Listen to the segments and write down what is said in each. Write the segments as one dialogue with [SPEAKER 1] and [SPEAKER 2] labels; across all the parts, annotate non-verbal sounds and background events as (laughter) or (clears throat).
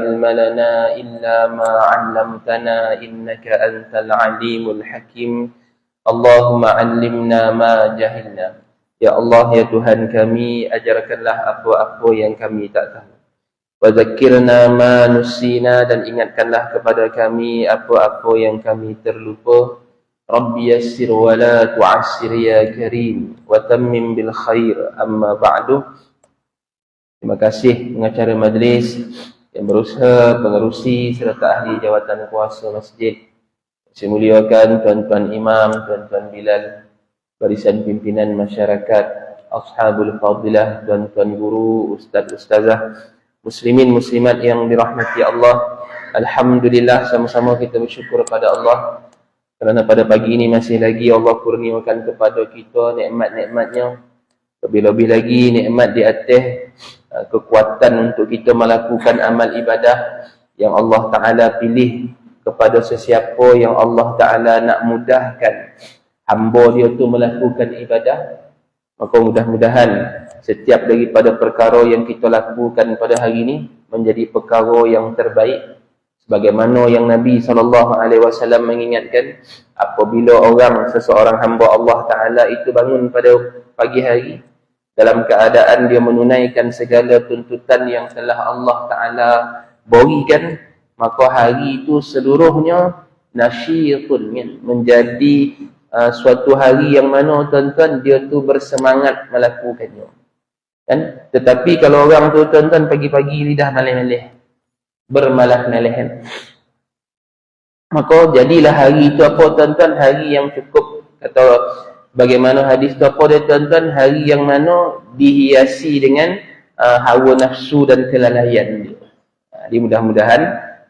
[SPEAKER 1] علم لنا إلا ما علمتنا إنك أنت العليم الحكيم اللهم علمنا ما جهلنا Ya Allah, Ya Tuhan kami, ajarkanlah apa-apa yang kami tak tahu. Wazakirna ma nusina dan ingatkanlah kepada kami apa-apa yang kami terlupa. Rabbi yassir wa la tu'assir ya karim wa tammim bil khair amma ba'du. Terima kasih pengacara majlis yang berusaha, pengerusi serta ahli jawatan kuasa masjid. Saya muliakan tuan-tuan imam, tuan-tuan bilal, barisan pimpinan masyarakat, ashabul fadilah, tuan-tuan guru, ustaz-ustazah, muslimin muslimat yang dirahmati Allah. Alhamdulillah sama-sama kita bersyukur kepada Allah kerana pada pagi ini masih lagi Allah kurniakan kepada kita nikmat-nikmatnya. Lebih-lebih lagi nikmat di atas kekuatan untuk kita melakukan amal ibadah yang Allah Ta'ala pilih kepada sesiapa yang Allah Ta'ala nak mudahkan. Hamba dia tu melakukan ibadah. Maka mudah-mudahan setiap daripada perkara yang kita lakukan pada hari ini menjadi perkara yang terbaik. Sebagaimana yang Nabi SAW mengingatkan apabila orang seseorang hamba Allah Taala itu bangun pada pagi hari dalam keadaan dia menunaikan segala tuntutan yang telah Allah Taala berikan maka hari itu seluruhnya nasyitun menjadi uh, suatu hari yang mana tuan-tuan dia tu bersemangat melakukannya. Kan? Tetapi kalau orang tu tuan-tuan pagi-pagi lidah malih-malih. Bermalah-malihan. Maka jadilah hari itu apa tuan-tuan? Hari yang cukup. Kata bagaimana hadis apa dia tuan-tuan? Hari yang mana dihiasi dengan uh, hawa nafsu dan kelalaian dia. Jadi mudah-mudahan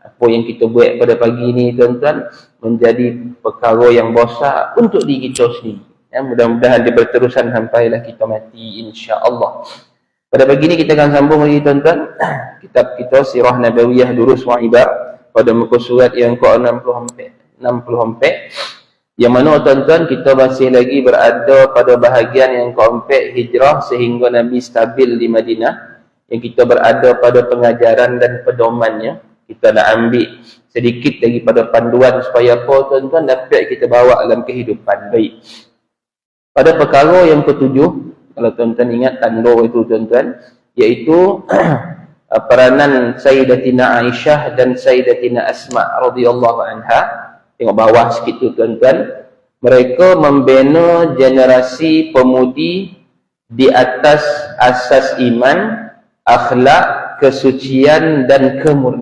[SPEAKER 1] apa yang kita buat pada pagi ini tuan-tuan menjadi perkara yang besar untuk diri kita sendiri. Ya, mudah-mudahan dia berterusan sampailah kita mati insya-Allah. Pada pagi ini kita akan sambung lagi tuan-tuan (clears throat) kitab kita Sirah Nabawiyah Durus wa Ibar pada muka surat yang ke-64 64 yang mana tuan-tuan kita masih lagi berada pada bahagian yang keempat hijrah sehingga Nabi stabil di Madinah yang kita berada pada pengajaran dan pedomannya kita nak ambil sedikit daripada panduan supaya apa tuan-tuan dapat kita bawa dalam kehidupan baik. Pada perkara yang ketujuh, kalau tuan-tuan ingat tanda itu tuan-tuan, iaitu (clears throat) peranan Sayyidatina Aisyah dan Sayyidatina Asma radhiyallahu anha. Tengok bawah sikit tu tuan-tuan. Mereka membina generasi pemudi di atas asas iman, akhlak, kesucian dan kemurnian.